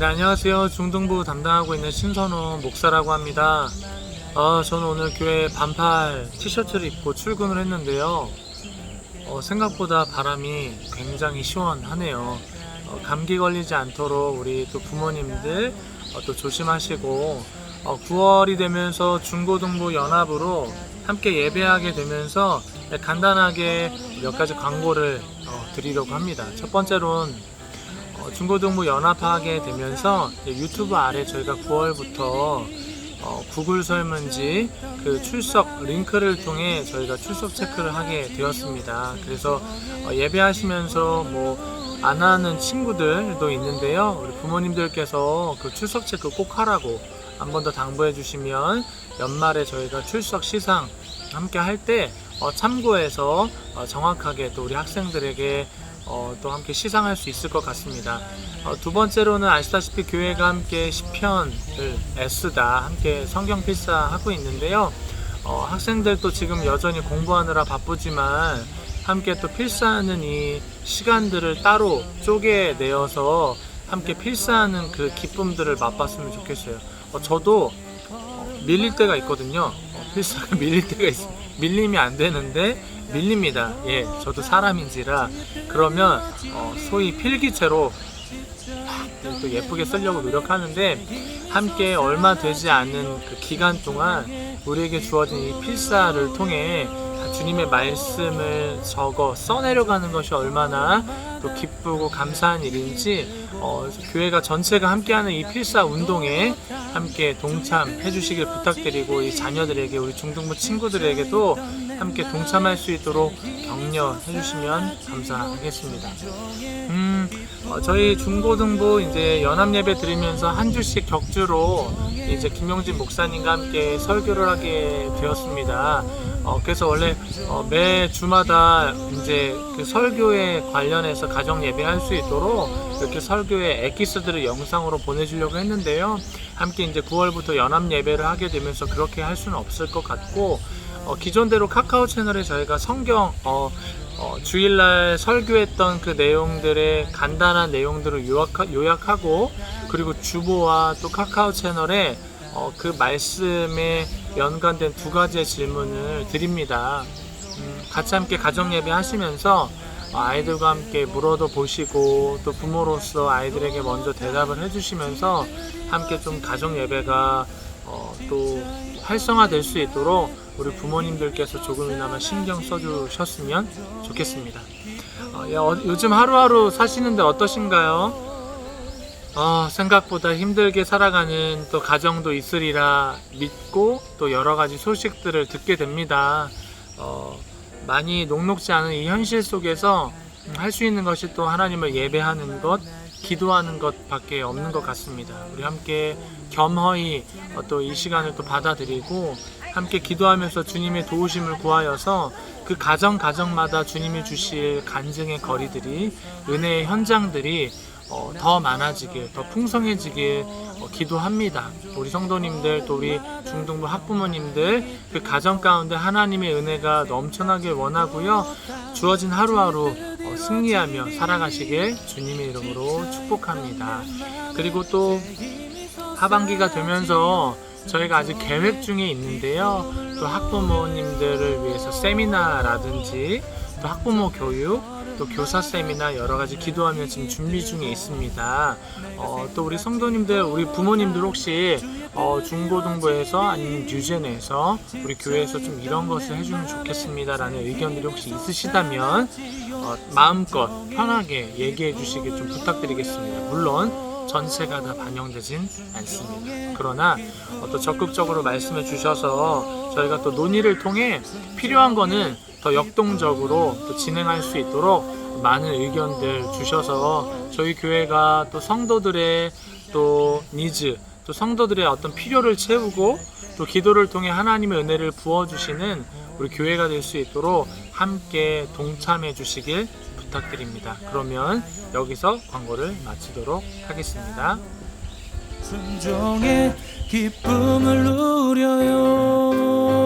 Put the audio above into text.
네, 안녕하세요. 중등부 담당하고 있는 신선호 목사라고 합니다. 아, 저는 오늘 교회 반팔 티셔츠를 입고 출근을 했는데요. 어, 생각보다 바람이 굉장히 시원하네요. 어, 감기 걸리지 않도록 우리 또 부모님들 어, 또 조심하시고 어, 9월이 되면서 중고등부 연합으로 함께 예배하게 되면서 네, 간단하게 몇 가지 광고를 어, 드리려고 합니다. 첫 번째로는 어, 중고등부 연합하게 되면서 유튜브 아래 저희가 9월부터 어, 구글 설문지 그 출석 링크를 통해 저희가 출석 체크를 하게 되었습니다. 그래서 어, 예배하시면서 뭐 안 하는 친구들도 있는데요. 우리 부모님들께서 그 출석 체크 꼭 하라고 한 번 더 당부해 주시면 연말에 저희가 출석 시상 함께 할때 어, 참고해서 어, 정확하게 또 우리 학생들에게 어, 또 함께 시상할 수 있을 것 같습니다. 어, 두 번째로는 아시다시피 교회가 함께 시편을 애쓰다 함께 성경 필사하고 있는데요. 어, 학생들도 지금 여전히 공부하느라 바쁘지만 함께 또 필사하는 이 시간들을 따로 쪼개내어서 함께 필사하는 그 기쁨들을 맛봤으면 좋겠어요. 어, 저도 어, 밀릴 때가 있거든요. 어, 필사가 밀릴 때가 있, 밀림이 안 되는데 밀립니다. 예, 저도 사람인지라 그러면 어, 소위 필기체로 또 예쁘게 쓰려고 노력하는데 함께 얼마 되지 않은 그 기간 동안 우리에게 주어진 이 필사를 통해 주님의 말씀을 적어 써내려가는 것이 얼마나 또 기쁘고 감사한 일인지 어, 교회가 전체가 함께하는 이 필사 운동에 함께 동참해 주시길 부탁드리고 이 자녀들에게 우리 중등부 친구들에게도 함께 동참할 수 있도록 격려해 주시면 감사하겠습니다. 음, 어, 저희 중고등부 이제 연합 예배 드리면서 한 주씩 격주로 이제 김용진 목사님과 함께 설교를 하게 되었습니다. 어, 그래서 원래 어, 매 주마다 이제 그 설교에 관련해서 가정 예배할 수 있도록 이렇게 설교의 엑기스들을 영상으로 보내주려고 했는데요. 함께 이제 9월부터 연합 예배를 하게 되면서 그렇게 할 수는 없을 것 같고 어, 기존대로 카카오 채널에 저희가 성경 어, 어, 주일날 설교했던 그 내용들의 간단한 내용들을 요약하, 요약하 고 그리고 주보와 또 카카오 채널에 어, 그 말씀에 연관된 두 가지의 질문을 드립니다. 음, 같이 함께 가정 예배 하시면서 어, 아이들과 함께 물어도 보시고 또 부모로서 아이들에게 먼저 대답을 해주시면서 함께 좀 가정 예배가 어, 또 활성화될 수 있도록 우리 부모님들께서 조금이나마 신경 써주셨으면 좋겠습니다. 어, 야, 어, 요즘 하루하루 사시는데 어떠신가요? 어, 생각보다 힘들게 살아가는 또 가정도 있으리라 믿고 또 여러 가지 소식들을 듣게 됩니다. 어, 많이 녹록지 않은 이 현실 속에서 할 수 있는 것이 또 하나님을 예배하는 것, 기도하는 것밖에 없는 것 같습니다. 우리 함께 겸허히 어, 또이 시간을 또 받아들이고 함께 기도하면서 주님의 도우심을 구하여서 그 가정 가정마다 주님이 주실 간증의 거리들이 은혜의 현장들이 어, 더 많아지길, 더 풍성해지길 어, 기도합니다. 우리 성도님들, 또 우리 중등부 학부모님들, 그 가정 가운데 하나님의 은혜가 넘쳐나길 원하고요. 주어진 하루하루 어, 승리하며 살아가시길 주님의 이름으로 축복합니다. 그리고 또 하반기가 되면서 저희가 아직 계획 중에 있는데요. 또 학부모님들을 위해서 세미나라든지 또 학부모 교육 또 교사 세미나 여러 가지 기도하며 지금 준비 중에 있습니다. 어, 또 우리 성도님들, 우리 부모님들 혹시 어, 중고등부에서 아니면 유젠에서 우리 교회에서 좀 이런 것을 해주면 좋겠습니다라는 의견들이 혹시 있으시다면 어, 마음껏 편하게 얘기해 주시길 좀 부탁드리겠습니다. 물론 전체가 다 반영되진 않습니다. 그러나 어, 또 적극적으로 말씀해 주셔서 저희가 또 논의를 통해 필요한 거는 더 역동적으로 또 진행할 수 있도록 많은 의견들 주셔서 저희 교회가 또 성도들의 또 니즈, 또 성도들의 어떤 필요를 채우고 또 기도를 통해 하나님의 은혜를 부어주시는 우리 교회가 될 수 있도록 함께 동참해 주시길 부탁드립니다. 그러면 여기서 광고를 마치도록 하겠습니다. 순종의 기쁨을 누려요.